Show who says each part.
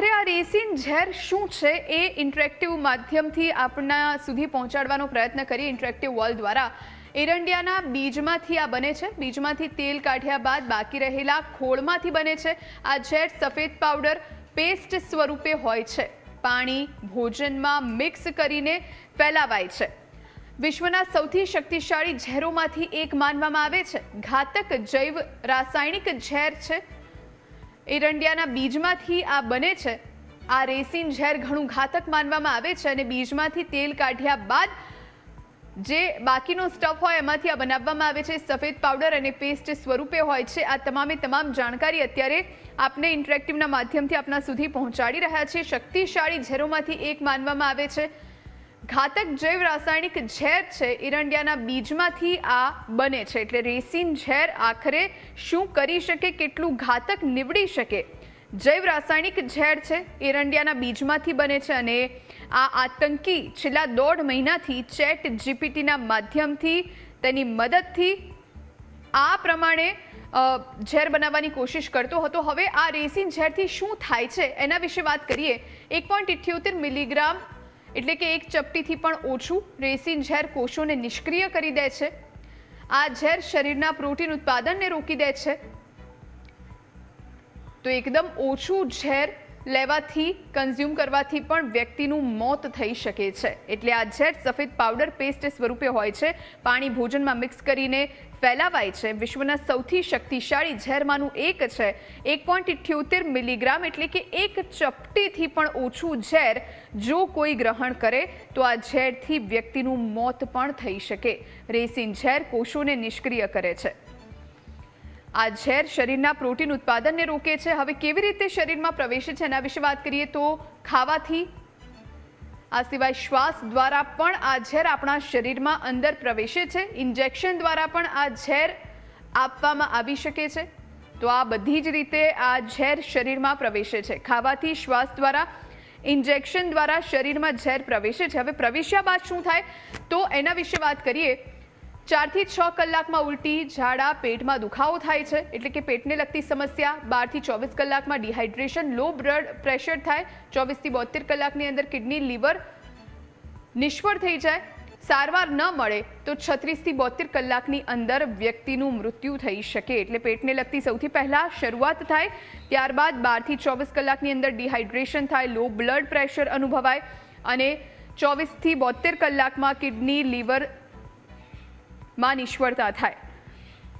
Speaker 1: આખરે આ રેસિન ઝેર શું છે એ ઇન્ટરેક્ટિવ માધ્યમથી આપણા સુધી પહોંચાડવાનો પ્રયત્ન કરીએ ઇન્ટરેક્ટિવ વોલ દ્વારા. એરંડિયાના બીજમાંથી આ બને છે. બીજમાંથી તેલ કાઢ્યા બાદ બાકી રહેલા ખોળમાંથી બને છે. આ ઝેર સફેદ પાવડર પેસ્ટ સ્વરૂપે હોય છે. પાણી ભોજનમાં મિક્સ કરીને ફેલાવાય છે. વિશ્વના સૌથી શક્તિશાળી ઝેરોમાંથી એક માનવામાં આવે છે. ઘાતક જૈવ રાસાયણિક ઝેર છે. એરંડિયાના બીજમાંથી આ બને છે. આ રેસિન ઝેર ઘણું ઘાતક માનવામાં આવે છે અને બીજમાંથી તેલ કાઢ્યા બાદ જે બાકીનો સ્ટફ હોય એમાંથી આ બનાવવામાં આવે છે. સફેદ પાવડર અને પેસ્ટ સ્વરૂપે હોય છે. આ તમામે તમામ જાણકારી અત્યારે આપને ઇન્ટરેક્ટિવના માધ્યમથી આપના સુધી પહોંચાડી રહ્યા છે. શક્તિશાળી ઝેરોમાંથી એક માનવામાં આવે છે. ઘાતક જૈવ રાસાયણિક ઝેર છે. એરંડિયાના બીજમાંથી આ બને છે. એટલે રેસિન ઝેર આખરે શું કરી શકે, કેટલું ઘાતક નીવડી શકે? જૈવ રાસાયણિક ઝેર છે. એરંડિયાના બીજમાંથી બને છે અને આ આતંકી છેલ્લા દોઢ મહિનાથી ચેટ જીપીટીના માધ્યમથી તેની મદદથી આ પ્રમાણે ઝેર બનાવવાની કોશિશ કરતો હતો. હવે આ રેસિન ઝેરથી શું થાય છે? એના વિશે વાત કરીએ. એક પોઈન્ટ ઇઠ્યોતેર મિલીગ્રામ એટલે કે એક ચપટીથી પણ ઓછું રેસિન ઝેર કોષોને નિષ્ક્રિય કરી દે છે. આ ઝેર શરીરના પ્રોટીન ઉત્પાદનને રોકી દે છે. તો એકદમ ઓછું ઝેર લેવાથી કન્ઝ્યુમ કરવાથી પણ વ્યક્તિનું મોત થઈ શકે છે. એટલે આ ઝેર સફેદ પાવડર પેસ્ટ સ્વરૂપે હોય છે. પાણી ભોજનમાં મિક્સ કરીને ફેલાવાય છે. વિશ્વના સૌથી શક્તિશાળી ઝેરમાંનું એક છે. એક પોઈન્ટ ઇઠ્યોતેર મિલીગ્રામ એટલે કે એક ચપટીથી પણ ઓછું ઝેર જો કોઈ ગ્રહણ કરે, તો આ ઝેરથી વ્યક્તિનું મોત પણ થઈ શકે. રેસિન ઝેર કોષોને નિષ્ક્રિય કરે છે. આ ઝેર શરીરના પ્રોટીન ઉત્પાદનને રોકે છે. હવે કેવી રીતે શરીરમાં પ્રવેશે છે એના વિશે વાત કરીએ તો ખાવાથી. આ સિવાય શ્વાસ દ્વારા પણ આ ઝેર આપણા શરીરમાં અંદર પ્રવેશે છે. ઇન્જેક્શન દ્વારા પણ આ ઝેર આપવામાં આવી શકે છે. તો આ બધી જ રીતે આ ઝેર શરીરમાં પ્રવેશે છે. ખાવાથી શ્વાસ દ્વારા, ઇન્જેક્શન દ્વારા શરીરમાં ઝેર પ્રવેશે છે. હવે પ્રવેશ્યા બાદ શું થાય? તો એના વિશે વાત કરીએ. ચારથી છ કલાકમાં ઉલટી ઝાડા પેટમાં દુખાવો થાય છે. એટલે કે પેટને લગતી સમસ્યા, બારથી ચોવીસ કલાકમાં ડિહાઇડ્રેશન, લો બ્લડ પ્રેશર થાય, ચોવીસથી બોતેર કલાકની અંદર કિડની લીવર નિષ્ફળ થઈ જાય, સારવાર ન મળે તો છત્રીસથી બોતેર કલાકની અંદર વ્યક્તિનું મૃત્યુ થઈ શકે. એટલે પેટને લગતી સૌથી પહેલાં શરૂઆત થાય, ત્યારબાદ બારથી ચોવીસ કલાકની અંદર ડિહાઇડ્રેશન થાય, લો બ્લડ પ્રેશર અનુભવાય અને ચોવીસથી બોતેર કલાકમાં કિડની લીવર માં નિષ્ફળતા થાય.